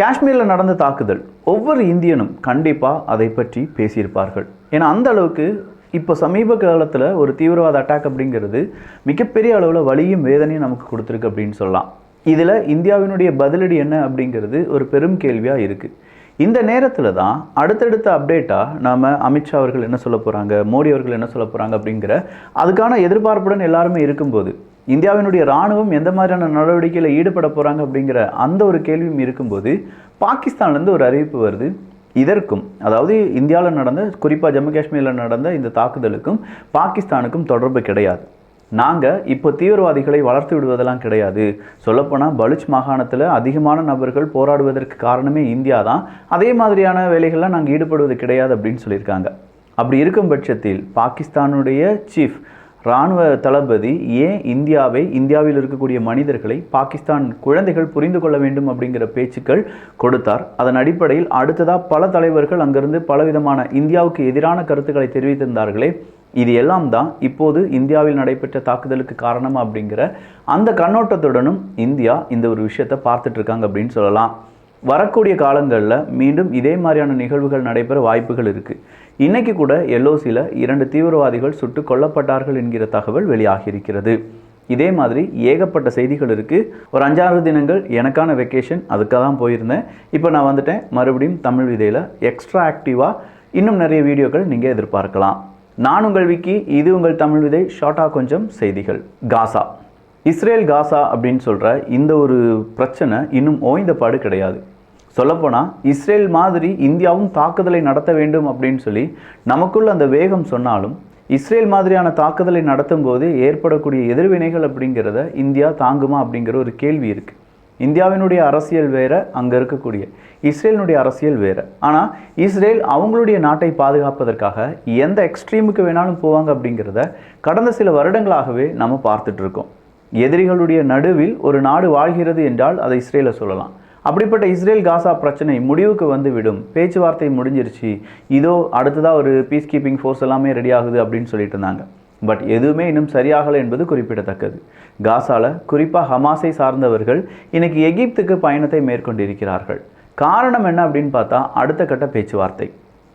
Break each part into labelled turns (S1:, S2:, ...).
S1: காஷ்மீரில் நடந்த தாக்குதல் ஒவ்வொரு இந்தியனும் கண்டிப்பாக அதை பற்றி பேசியிருப்பார்கள். ஏன்னா அந்த அளவுக்கு இப்போ சமீப காலத்தில் ஒரு தீவிரவாத அட்டாக் அப்படிங்கிறது மிகப்பெரிய அளவில் வலியும் வேதனையும் நமக்கு கொடுத்துருக்கு அப்படின்னு சொல்லலாம். இதில் இந்தியாவினுடைய பதிலடி என்ன அப்படிங்கிறது ஒரு பெரும் கேள்வியாக இருக்குது இந்த நேரத்தில் தான் அடுத்தடுத்த அப்டேட்டாக நாம் அமித்ஷா அவர்கள் என்ன சொல்ல போகிறாங்க மோடி அவர்கள் என்ன சொல்ல போகிறாங்க அப்படிங்கிற அதுக்கான எதிர்பார்ப்புடன் எல்லாருமே இருக்கும்போது இந்தியாவினுடைய இராணுவம் எந்த மாதிரியான நடவடிக்கையில் ஈடுபட போகிறாங்க அப்படிங்கிற அந்த ஒரு கேள்வியும் இருக்கும்போது பாகிஸ்தான்லேருந்து ஒரு அறிவிப்பு வருது. இதற்கும் அதாவது இந்தியாவில் நடந்த குறிப்பாக ஜம்மு காஷ்மீரில் நடந்த இந்த தாக்குதலுக்கும் பாகிஸ்தானுக்கும் தொடர்பு கிடையாது. நாங்கள் இப்போ தீவிரவாதிகளை வளர்த்து விடுவதெல்லாம் கிடையாது. சொல்லப்போனால் பலுச் மாகாணத்தில் அதிகமான நபர்கள் போராடுவதற்கு காரணமே இந்தியா தான். அதே மாதிரியான வேலைகள்லாம் நாங்கள் ஈடுபடுவது கிடையாது அப்படின்னு சொல்லியிருக்காங்க. அப்படி இருக்கும் பட்சத்தில் பாகிஸ்தானுடைய சீஃப் இராணுவ தளபதி ஏன் இந்தியாவை இந்தியாவில் இருக்கக்கூடிய மனிதர்களை பாகிஸ்தான் குழந்தைகள் புரிந்து கொள்ள வேண்டும் அப்படிங்கிற பேச்சுக்கள் கொடுத்தார். அதன் அடிப்படையில் அடுத்ததாக பல தலைவர்கள் அங்கிருந்து பலவிதமான இந்தியாவுக்கு எதிரான கருத்துக்களை தெரிவித்திருந்தார்களே. இது எல்லாம் தான் இப்போது இந்தியாவில் நடைபெற்ற தாக்குதலுக்கு காரணம் அப்படிங்கிற அந்த கண்ணோட்டத்துடனும் இந்தியா இந்த ஒரு விஷயத்தை பார்த்துட்ருக்காங்க அப்படின்னு சொல்லலாம். வரக்கூடிய காலங்களில் மீண்டும் இதே மாதிரியான நிகழ்வுகள் நடைபெற வாய்ப்புகள் இருக்குது இன்னைக்கு கூட எல்ஓசியில் இரண்டு தீவிரவாதிகள் சுட்டு கொல்லப்பட்டார்கள் என்கிற தகவல் வெளியாகியிருக்கிறது. இதே மாதிரி ஏகப்பட்ட செய்திகள் இருக்குது ஒரு அஞ்சாறு தினங்கள் எனக்கான வெக்கேஷன் அதுக்காக தான் போயிருந்தேன். இப்போ நான் வந்துட்டேன். மறுபடியும் தமிழ் விதையில் எக்ஸ்ட்ரா ஆக்டிவாக இன்னும் நிறைய வீடியோக்கள் நீங்கள் எதிர்பார்க்கலாம். நான் உங்கள் விக்கி இது உங்கள் தமிழ் விதை. ஷார்ட்டாக கொஞ்சம் செய்திகள். காசா. இஸ்ரேல் காசா அப்படின்னு சொல்கிற இந்த ஒரு பிரச்சனை இன்னும் ஓய்ந்த பாடு கிடையாது. சொல்லப்போனால் இஸ்ரேல் மாதிரி இந்தியாவும் தாக்குதலை நடத்த வேண்டும் அப்படின்னு சொல்லி நமக்குள்ள அந்த வேகம் சொன்னாலும் இஸ்ரேல் மாதிரியான தாக்குதலை நடத்தும் போது ஏற்படக்கூடிய எதிர்வினைகள் அப்படிங்கிறத இந்தியா தாங்குமா அப்படிங்கிற ஒரு கேள்வி இருக்குது இந்தியாவினுடைய அரசியல் வேற அங்கே இருக்கக்கூடிய இஸ்ரேலினுடைய அரசியல் வேறு. ஆனால் இஸ்ரேல் அவங்களுடைய நாட்டை பாதுகாப்பதற்காக எந்த எக்ஸ்ட்ரீமுக்கு வேணாலும் போவாங்க அப்படிங்கிறத கடந்த சில வருடங்களாகவே நம்ம பார்த்துட்ருக்கோம் எதிரிகளுடைய நடுவில் ஒரு நாடு வாழ்கிறது என்றால் அதை இஸ்ரேலை சொல்லலாம். அப்படிப்பட்ட இஸ்ரேல் காசா பிரச்சனை முடிவுக்கு வந்து விடும் பேச்சுவார்த்தை முடிஞ்சிருச்சு. இதோ அடுத்ததாக ஒரு பீஸ் கீப்பிங் ஃபோர்ஸ் எல்லாமே ரெடி ஆகுது அப்படின்னு சொல்லிட்டு இருந்தாங்க. பட் எதுவுமே இன்னும் சரியாகலை என்பது குறிப்பிடத்தக்கது. காசால குறிப்பாக ஹமாஸை சார்ந்தவர்கள் இன்னைக்கு எகிப்துக்கு பயணத்தை மேற்கொண்டிருக்கிறார்கள். காரணம் என்ன அப்படின்னு பார்த்தா அடுத்த கட்ட பேச்சுவார்த்தை.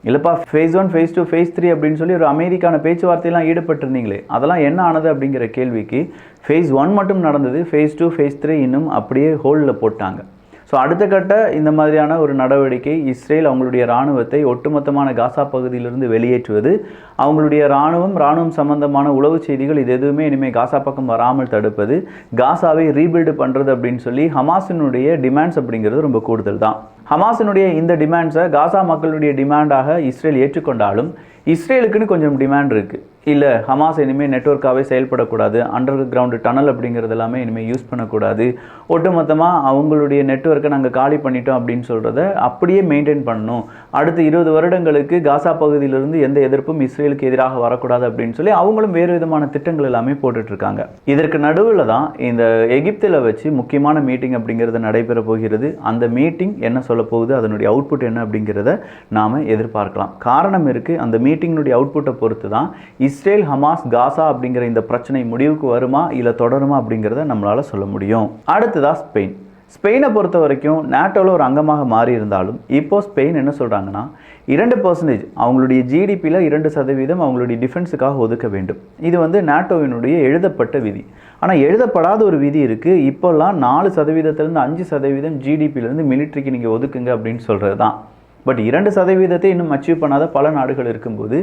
S1: இல்லைப்பா phase one phase two phase three அப்படின்னு சொல்லி ஒரு அமெரிக்கான பேச்சுவார்த்தையெல்லாம் ஈடுபட்டிருந்தீங்களே அதெல்லாம் என்ன ஆனது அப்படிங்கிற கேள்விக்கு ஃபேஸ் ஒன் மட்டும் நடந்தது ஃபேஸ் டூ ஃபேஸ் த்ரீ இன்னும் அப்படியே ஹோல்டில் போட்டாங்க. ஸோ அடுத்த கட்ட இந்த மாதிரியான ஒரு நடவடிக்கை இஸ்ரேல் அவங்களுடைய இராணுவத்தை ஒட்டுமொத்தமான காசா பகுதியிலிருந்து வெளியேற்றுவது அவங்களுடைய இராணுவம் இராணுவம் சம்பந்தமான உளவு செய்திகள் இது எதுவுமே இனிமேல் காசா பக்கம் வராமல் தடுப்பது காசாவை ரீபில்டு பண்ணுறது அப்படின்னு சொல்லி ஹமாஸினுடைய டிமாண்ட்ஸ் அப்படிங்கிறது ரொம்ப கூடுதல் தான். ஹமாஸினுடைய இந்த டிமாண்ட்ஸை காசா மக்களுடைய டிமாண்டாக இஸ்ரேல் ஏற்றுக்கொண்டாலும் இஸ்ரேலுக்குன்னு கொஞ்சம் டிமாண்ட் இருக்குது இல்லை ஹமாஸ் இனிமேல் நெட்ஒர்க்காகவே செயல்படக்கூடாது அண்டர் கிரவுண்டு டனல் அப்படிங்கிறது எல்லாமே இனிமேல் யூஸ் பண்ணக்கூடாது. ஒட்டுமொத்தமாக அவங்களுடைய நெட்ஒர்க்கை நாங்கள் காலி பண்ணிட்டோம் அப்படின்னு சொல்கிறத அப்படியே மெயின்டைன் பண்ணணும். அடுத்த இருபது வருடங்களுக்கு காசா பகுதியிலிருந்து எந்த எதிர்ப்பும் இஸ்ரேலுக்கு எதிராக வரக்கூடாது அப்படின்னு சொல்லி அவங்களும் வேறு விதமான திட்டங்கள் எல்லாமே போட்டுட்ருக்காங்க. இதற்கு நடுவில் தான் இந்த எகிப்தில் வச்சு முக்கியமான மீட்டிங் அப்படிங்கிறது நடைபெற போகிறது. அந்த மீட்டிங் என்ன சொல்ல போகுது அதனுடைய அவுட்புட் என்ன அப்படிங்கிறத நாம் எதிர்பார்க்கலாம். காரணம் இருக்குது அந்த மீட்டிங்கினுடைய அவுட்புட்டை பொறுத்து தான் இஸ்ரேல் ஹமாஸ் காசா அப்படிங்கிற இந்த பிரச்சனை முடிவுக்கு வருமா இல்லை தொடருமா அப்படிங்கிறத நம்மளால் சொல்ல முடியும். அடுத்ததாக ஸ்பெயின். ஸ்பெயினை பொறுத்த வரைக்கும் நேட்டோவில் ஒரு அங்கமாக மாறி இருந்தாலும் இப்போது ஸ்பெயின் என்ன சொல்கிறாங்கன்னா இரண்டு பர்சன்டேஜ் அவங்களுடைய ஜிடிபியில் இரண்டு சதவீதம் அவங்களுடைய டிஃபென்ஸுக்காக ஒதுக்க வேண்டும். இது வந்து நேட்டோவினுடைய எழுதப்பட்ட விதி. ஆனால் எழுதப்படாத ஒரு விதி இருக்குது இப்போல்லாம் நாலு சதவீதத்திலேருந்து அஞ்சு சதவீதம் ஜிடிபியிலேருந்து மிலிட்ரிக்கு நீங்கள் ஒதுக்குங்க அப்படின்னு சொல்கிறது தான் பட் இரண்டு சதவீதத்தை இன்னும் அச்சீவ் பண்ணாத பல நாடுகள் இருக்கும்போது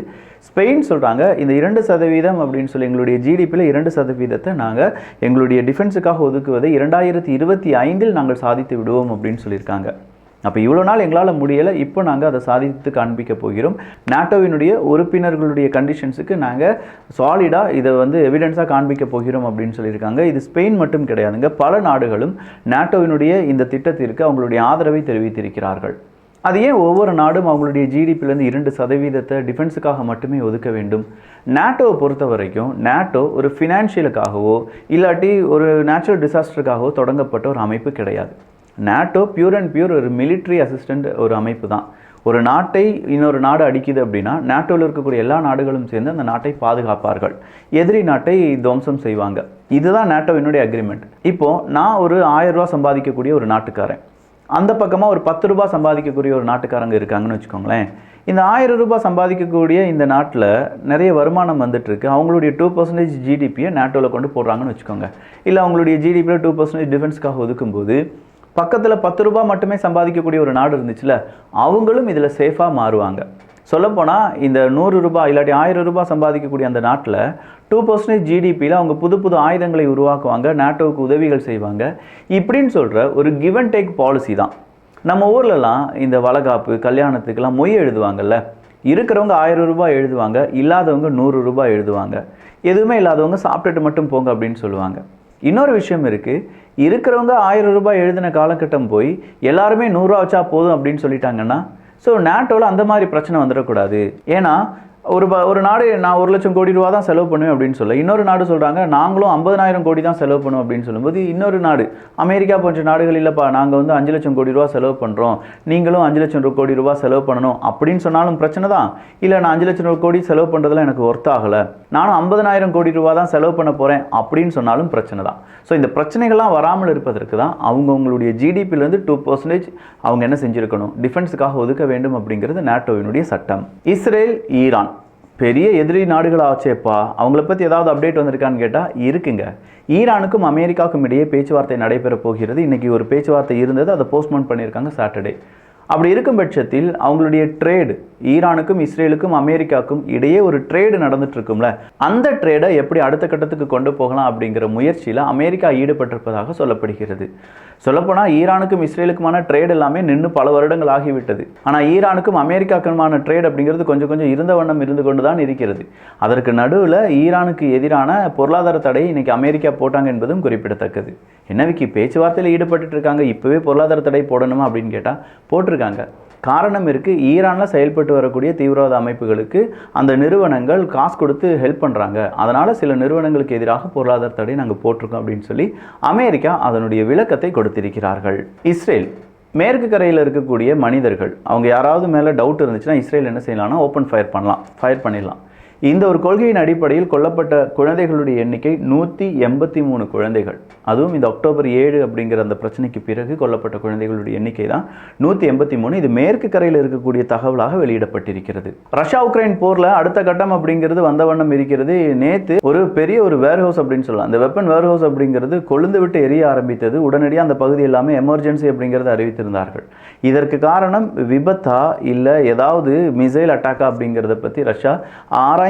S1: ஸ்பெயின் சொல்கிறாங்க இந்த இரண்டு சதவீதம் அப்படின்னு சொல்லி எங்களுடைய ஜிடிபியில் இரண்டு சதவீதத்தை நாங்கள் எங்களுடைய டிஃபென்ஸுக்காக ஒதுக்குவதை இரண்டாயிரத்தி இருபத்தி ஐந்தில் நாங்கள் சாதித்து விடுவோம் அப்படின்னு சொல்லியிருக்காங்க. அப்போ இவ்வளோ நாள் எங்களால் முடியலை இப்போ நாங்கள் அதை சாதித்து காண்பிக்க போகிறோம். நாட்டோவினுடைய உறுப்பினர்களுடைய கண்டிஷன்ஸுக்கு நாங்கள் சாலிடாக இதை வந்து எவிடன்ஸாக காண்பிக்க போகிறோம் அப்படின்னு சொல்லியிருக்காங்க. இது ஸ்பெயின் மட்டும் கிடையாதுங்க பல நாடுகளும் நாட்டோவினுடைய இந்த திட்டத்திற்கு அவங்களுடைய ஆதரவை தெரிவித்திருக்கிறார்கள். அது ஏன் ஒவ்வொரு நாடும் அவங்களுடைய ஜிடிபிலேருந்து இரண்டு சதவீதத்தை டிஃபென்ஸுக்காக மட்டுமே ஒதுக்க வேண்டும்? நேட்டோவை பொறுத்த வரைக்கும் நேட்டோ ஒரு ஃபினான்ஷியலுக்காகவோ இல்லாட்டி ஒரு நேச்சுரல் டிசாஸ்டருக்காகவோ தொடங்கப்பட்ட ஒரு அமைப்பு கிடையாது. நேட்டோ பியூர் அண்ட் பியூர் ஒரு மிலிட்ரி அசிஸ்டண்ட் ஒரு அமைப்பு தான். ஒரு நாட்டை இன்னொரு நாடு அடிக்குது அப்படின்னா நேட்டோவில் இருக்கக்கூடிய எல்லா நாடுகளும் சேர்ந்து அந்த நாட்டை பாதுகாப்பார்கள். எதிரி நாட்டை துவம்சம் செய்வாங்க. இதுதான் நேட்டோவினுடைய அக்ரிமெண்ட் இப்போது நான் ஒரு ஆயிரம் ரூபா சம்பாதிக்கக்கூடிய ஒரு நாட்டுக்காரன். அந்த பக்கமாக ஒரு பத்து ரூபா சம்பாதிக்கக்கூடிய ஒரு நாட்டுக்காரங்க இருக்காங்கன்னு வச்சுக்கோங்களேன். இந்த ஆயிரம் ரூபாய் சம்பாதிக்கக்கூடிய இந்த நாட்டில் நிறைய வருமானம் வந்துட்டுருக்கு. அவங்களுடைய டூ பர்சன்டேஜ் ஜிடிபியை நேட்டோவில் கொண்டு போடுறாங்கன்னு வச்சுக்கோங்க. இல்லை அவங்களுடைய ஜிடிபியில் டூ பர்சன்டேஜ் டிஃபென்ஸ்க்காக ஒதுக்கும்போது பக்கத்தில் பத்து ரூபாய் மட்டுமே சம்பாதிக்கக்கூடிய ஒரு நாடு இருந்துச்சுல அவங்களும் இதில் சேஃபாக மாறுவாங்க. சொல்லப்போனால் இந்த நூறு ரூபாய் இல்லாட்டி ஆயிரம் ரூபாய் சம்பாதிக்கக்கூடிய அந்த நாட்டில் டூ பர்சன்டேஜ் ஜிடிபியில் அவங்க புது புது ஆயுதங்களை உருவாக்குவாங்க நாட்டோவுக்கு உதவிகள் செய்வாங்க. இப்படின்னு சொல்கிற ஒரு கிவ் அண்ட் டேக் பாலிசி தான். நம்ம ஊர்லலாம் இந்த வளகாப்பு கல்யாணத்துக்கெல்லாம் மொய் எழுதுவாங்கல்ல? இருக்கிறவங்க ஆயிரம் ரூபாய் எழுதுவாங்க இல்லாதவங்க நூறு ரூபாய் எழுதுவாங்க. எதுவுமே இல்லாதவங்க சாப்பிட்டுட்டு மட்டும் போங்க அப்படின்னு சொல்லுவாங்க. இன்னொரு விஷயம் இருக்குது இருக்கிறவங்க ஆயிரம் ரூபாய் எழுதின காலகட்டம் போய் எல்லாருமே நூறுரூவா வச்சா போதும் அப்படின்னு சொல்லிட்டாங்கன்னா ஸோ நேட்டோவில் அந்த மாதிரி பிரச்சனை வந்துடக்கூடாது. ஏன்னா ஒரு ப- ஒரு நாடு நான் ஒரு லட்சம் கோடி ரூபா தான் செலவு பண்ணுவேன் அப்படின்னு சொல்ல இன்னொரு நாடு சொல்கிறாங்க நாங்களும் ஐம்பதனாயிரம் கோடி தான் செலவு பண்ணுவோம் அப்படின்னு சொல்லும்போது இன்னொரு நாடு அமெரிக்கா போன்ற நாடுகள் இல்லைப்பா நாங்கள் வந்து அஞ்சு லட்சம் கோடி ரூபா செலவு பண்ணுறோம் நீங்களும் அஞ்சு லட்சம் ரூ- கோடி ரூபா செலவு பண்ணணும். அப்படின்னு சொன்னாலும் பிரச்சனை தான். இல்லை நான் அஞ்சு லட்சம் கோடி செலவு பண்ணுறதுல எனக்கு ஒர்த் ஆகலை. நானும் ஐம்பதனாயிரம் கோடி ரூபா தான் செலவு பண்ண போகிறேன் அப்படின்னு சொன்னாலும் பிரச்சனை தான். ஸோ இந்த பிரச்சனைகள்லாம் வராமல் இருப்பதற்கு தான் அவங்கவுங்களுடைய ஜிடிபிலேருந்து டூ பர்சன்டேஜ் அவங்க என்ன செஞ்சுருக்கணும்? டிஃபென்ஸுக்காக ஒதுக்க வேண்டும் அப்படிங்கிறது நேட்டோவினுடைய சட்டம். Israel Iran. பெரிய எதிரி நாடுகள் ஆச்சேப்பா அவங்கள பற்றி ஏதாவது அப்டேட் வந்திருக்கான்னு கேட்டால் இருக்குங்க. ஈரானுக்கும் அமெரிக்காவுக்கும் இடையே பேச்சுவார்த்தை நடைபெற போகிறது. இன்றைக்கி ஒரு பேச்சுவார்த்தை இருந்தது. அதை போஸ்ட்போன் பண்ணியிருக்காங்க சாட்டர்டே அப்படி இருக்கும் பட்சத்தில் அவங்களுடைய ட்ரேடு ஈரானுக்கும் இஸ்ரேலுக்கும் அமெரிக்காவுக்கும் இடையே ஒரு ட்ரேடு நடந்துட்டு இருக்கும்ல. அந்த ட்ரேடை எப்படி அடுத்த கட்டத்துக்கு கொண்டு போகலாம் அப்படிங்கிற முயற்சியில் அமெரிக்கா ஈடுபட்டிருப்பதாக சொல்லப்படுகிறது. சொல்லப்போனால் ஈரானுக்கும் இஸ்ரேலுக்குமான ட்ரேட் எல்லாமே நின்று பல வருடங்கள் ஆகிவிட்டது. ஆனால் ஈரானுக்கும் அமெரிக்காக்குமான ட்ரேட் அப்படிங்கிறது கொஞ்சம் கொஞ்சம் இருந்த வண்ணம் இருந்து கொண்டு தான் இருக்கிறது. அதற்கு நடுவில் ஈரானுக்கு எதிரான பொருளாதார தடையை இன்னைக்கு அமெரிக்கா போட்டாங்க என்பதும் குறிப்பிடத்தக்கது. என்ன விக்கி பேச்சுவார்த்தையில் ஈடுபட்டு இருக்காங்க. இப்போவே பொருளாதார தடை போடணுமா அப்படின்னு கேட்டால் போட்டிருக்காங்க. காரணம் இருக்குது ஈரானில் செயல்பட்டு வரக்கூடிய தீவிரவாத அமைப்புகளுக்கு அந்த நிறுவனங்கள் காசு கொடுத்து ஹெல்ப் பண்ணுறாங்க அதனால் சில நிறுவனங்களுக்கு எதிராக பொருளாதார தடை நாங்கள் போட்டிருக்கோம் அப்படின்னு சொல்லி அமெரிக்கா அதனுடைய விளக்கத்தை கொடுத்திருக்கிறார்கள். இஸ்ரேல் மேற்கு கரையில் இருக்கக்கூடிய மனிதர்கள் அவங்க யாராவது மேலே டவுட் இருந்துச்சுன்னா இஸ்ரேல் என்ன செய்யலாம்னா ஓப்பன் ஃபயர் பண்ணலாம் ஃபயர் பண்ணிடலாம். இந்த ஒரு கொள்கையின் அடிப்படையில் கொல்லப்பட்ட குழந்தைகளுடைய எண்ணிக்கை நூற்றி எண்பத்தி மூணு குழந்தைகள். அதுவும் இந்த அக்டோபர் ஏழு அப்படிங்கிற அந்த பிரச்சனைக்கு பிறகு கொல்லப்பட்ட குழந்தைகளுடைய எண்ணிக்கை தான் நூற்றி எண்பத்தி மூணு. இது மேற்கு கரையில் இருக்கக்கூடிய தகவலாக வெளியிடப்பட்டிருக்கிறது. ரஷ்யா உக்ரைன் போரில் அடுத்த கட்டம் அப்படிங்கிறது வந்த வண்ணம் இருக்கிறது. நேற்று ஒரு பெரிய ஒரு வேர்ஹவுஸ் அப்படின்னு சொல்லலாம். அந்த வெப்பன் வேர்ஹவுஸ் அப்படிங்கிறது கொழுந்து விட்டு எரிய ஆரம்பித்தது. உடனடியாக அந்த பகுதி எல்லாமே எமர்ஜென்சி அப்படிங்கிறத அறிவித்திருந்தார்கள். இதற்கு காரணம் விபத்தா இல்லை ஏதாவது மிசைல் அட்டாக்கா அப்படிங்கிறத பற்றி ரஷ்யா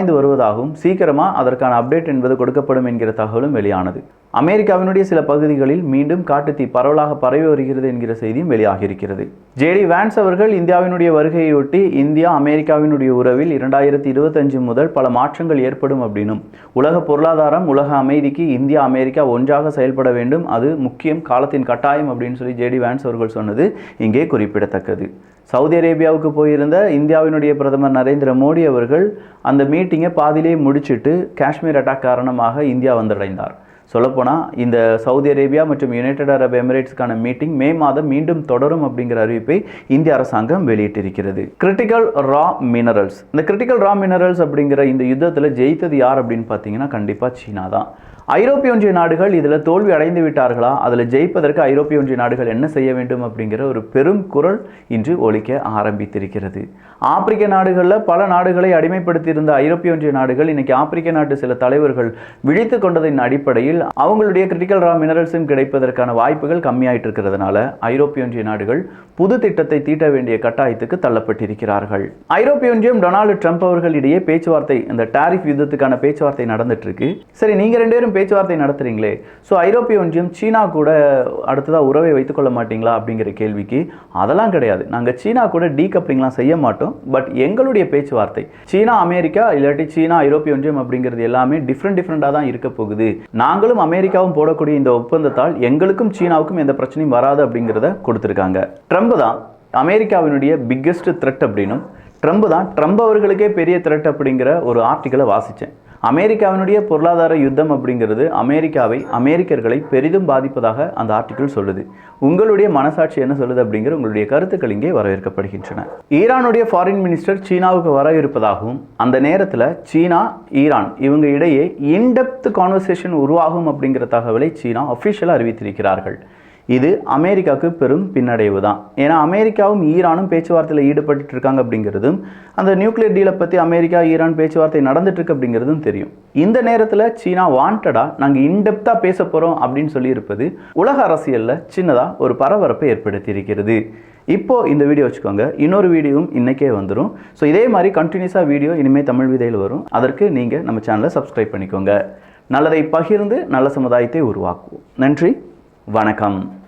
S1: ஆராய்ந்து வருவதாகவும் சீக்கிரமாக அதற்கான அப்டேட் என்பது கொடுக்கப்படும் என்கிற தகவலும் வெளியானது. அமெரிக்காவினுடைய சில பகுதிகளில் மீண்டும் காட்டுத்தீ பரவலாக பரவி வருகிறது என்கிற செய்தியும் வெளியாகியிருக்கிறது. ஜேடி வேன்ஸ் அவர்கள் இந்தியாவினுடைய வருகையொட்டி இந்தியா அமெரிக்காவினுடைய உறவில் இரண்டாயிரத்தி இருபத்தஞ்சு முதல் பல மாற்றங்கள் ஏற்படும் அப்படின்னும் உலக பொருளாதாரம் உலக அமைதிக்கு இந்தியா அமெரிக்கா ஒன்றாக செயல்பட வேண்டும் அது முக்கியம் காலத்தின் கட்டாயம் அப்படின்னு சொல்லி ஜேடி வேன்ஸ் அவர்கள் சொன்னது இங்கே குறிப்பிடத்தக்கது. சவுதி அரேபியாவுக்கு போயிருந்த இந்தியாவினுடைய பிரதமர் நரேந்திர மோடி அவர்கள் அந்த மீட்டிங்கை பாதியிலே முடிச்சிட்டு காஷ்மீர் அட்டாக் காரணமாக இந்தியா வந்தடைந்தார். சொல்லப்போனால் இந்த சவுதி அரேபியா மற்றும் யுனைடெட் அரப் எமிரேட்ஸ்க்கான மீட்டிங் மே மாதம் மீண்டும் தொடரும் அப்படிங்கிற அறிவிப்பை இந்திய அரசாங்கம் வெளியிட்டிருக்கிறது. கிரிட்டிக்கல் ரா மினரல்ஸ் இந்த கிரிட்டிக்கல் ரா மினரல்ஸ் அப்படிங்கிற இந்த யுத்தத்தில் ஜெயித்தது யார் அப்படின்னு பார்த்தீங்கன்னா கண்டிப்பாக சீனா தான். ஐரோப்பிய ஒன்றிய நாடுகள் இதில் தோல்வி அடைந்து விட்டார்களா? அதில் ஜெயிப்பதற்கு ஐரோப்பிய ஒன்றிய நாடுகள் என்ன செய்ய வேண்டும் அப்படிங்கிற ஒரு பெரும் குரல் இன்று ஒழிக்க ஆரம்பித்திருக்கிறது. ஆப்பிரிக்க நாடுகளில் பல நாடுகளை அடிமைப்படுத்தியிருந்த ஐரோப்பிய ஒன்றிய நாடுகள் இன்னைக்கு ஆப்பிரிக்க நாட்டு சில தலைவர்கள் விழித்து கொண்டதின் அடிப்படையில் அவங்களுடைய கிரிட்டிக்கல் ரா மினரல்ஸும் கிடைப்பதற்கான வாய்ப்புகள் கம்மியாயிட்டு இருக்கிறதுனால ஐரோப்பிய ஒன்றிய நாடுகள் புது திட்டத்தை தீட்ட வேண்டிய கட்டாயத்துக்கு தள்ளப்பட்டிருக்கிறார்கள். ஐரோப்பிய ஒன்றியம் டொனால்டு ட்ரம்ப் அவர்கள் இடையே பேச்சுவார்த்தை இந்த டாரிஃப் யுத்தத்துக்கான பேச்சுவார்த்தை நடந்துட்டு இருக்கு. சரி நீங்க ரெண்டு பேரும் பேச்சுவார்த்தை நடத்துறீங்களே? ஸோ ஐரோப்பிய ஒன்றியம் சீனா கூட அடுத்ததாக உறவை வைத்துக்கொள்ள மாட்டீங்களா அப்படிங்கிற கேள்விக்கு அதெல்லாம் கிடையாது. நாங்கள் சீனா கூட டீகப்ளிங்லாம் செய்ய மாட்டோம். பட் எங்களுடைய பேச்சுவார்த்தை சீனா அமெரிக்கா இல்லாட்டி சீனா ஐரோப்பிய ஒன்றியம் அப்படிங்கிறது எல்லாமே டிஃப்ரெண்ட் டிஃப்ரெண்டாக தான் இருக்க போகுது. நாங்களும் அமெரிக்காவும் போடக்கூடிய இந்த ஒப்பந்தத்தால் எங்களுக்கும் சீனாவுக்கும் எந்த பிரச்சனையும் வராது அப்படிங்கிறத கொடுத்துருக்காங்க. ட்ரம்ப் தான் அமெரிக்காவினுடைய பிக்கெஸ்ட் த்ரெட் அப்படின்னும் ட்ரம்ப் தான் ட்ரம்ப் அவர்களுக்கே பெரிய த்ரெட் அப்படிங்கிற ஒரு ஆர்டிக்கலை வாசித்தேன். அமெரிக்காவினுடைய பொருளாதார யுத்தம் அப்படிங்கிறது அமெரிக்காவை அமெரிக்கர்களை பெரிதும் பாதிப்பதாக அந்த ஆர்டிக்கிள் சொல்லுது. உங்களுடைய மனசாட்சி என்ன சொல்லுது அப்படிங்கிற உங்களுடைய கருத்துக்கள் இங்கே வரவேற்கப்படுகின்றன. ஈரானுடைய ஃபாரின் மினிஸ்டர் சீனாவுக்கு வர இருப்பதாகவும் அந்த நேரத்தில் சீனா ஈரான் இவங்க இடையே இன்டெப்த் கான்வர்சேஷன் உருவாகும் அப்படிங்கிற தகவலை சீனா அஃபிஷியலாக அறிவித்திருக்கிறார்கள். இது அமெரிக்காவுக்கு பெரும் பின்னடைவு தான். ஏன்னா அமெரிக்காவும் ஈரானும் பேச்சுவார்த்தையில் ஈடுபட்டு இருக்காங்க அப்படிங்கிறதும் அந்த நியூக்ளியர் டீலை பற்றி அமெரிக்கா ஈரான் பேச்சுவார்த்தை நடந்துட்டுருக்கு அப்படிங்கிறதும் தெரியும். இந்த நேரத்தில் சீனா வாண்டடாக நாங்கள் இன்டெப்த்தாக பேச போகிறோம் அப்படின்னு சொல்லியிருப்பது உலக அரசியலில் சின்னதாக ஒரு பரபரப்பை ஏற்படுத்தி இருக்கிறது இந்த வீடியோ வச்சுக்கோங்க. இன்னொரு வீடியோவும் இன்றைக்கே வந்துடும் ஸோ இதே மாதிரி கண்டினியூஸாக வீடியோ இனிமேல் தமிழ் விதையில் வரும். அதற்கு நீங்கள் நம்ம சேனலை சப்ஸ்கிரைப் பண்ணிக்கோங்க. நல்லதை பகிர்ந்து நல்ல சமுதாயத்தை உருவாக்குவோம். நன்றி. வணக்கம்.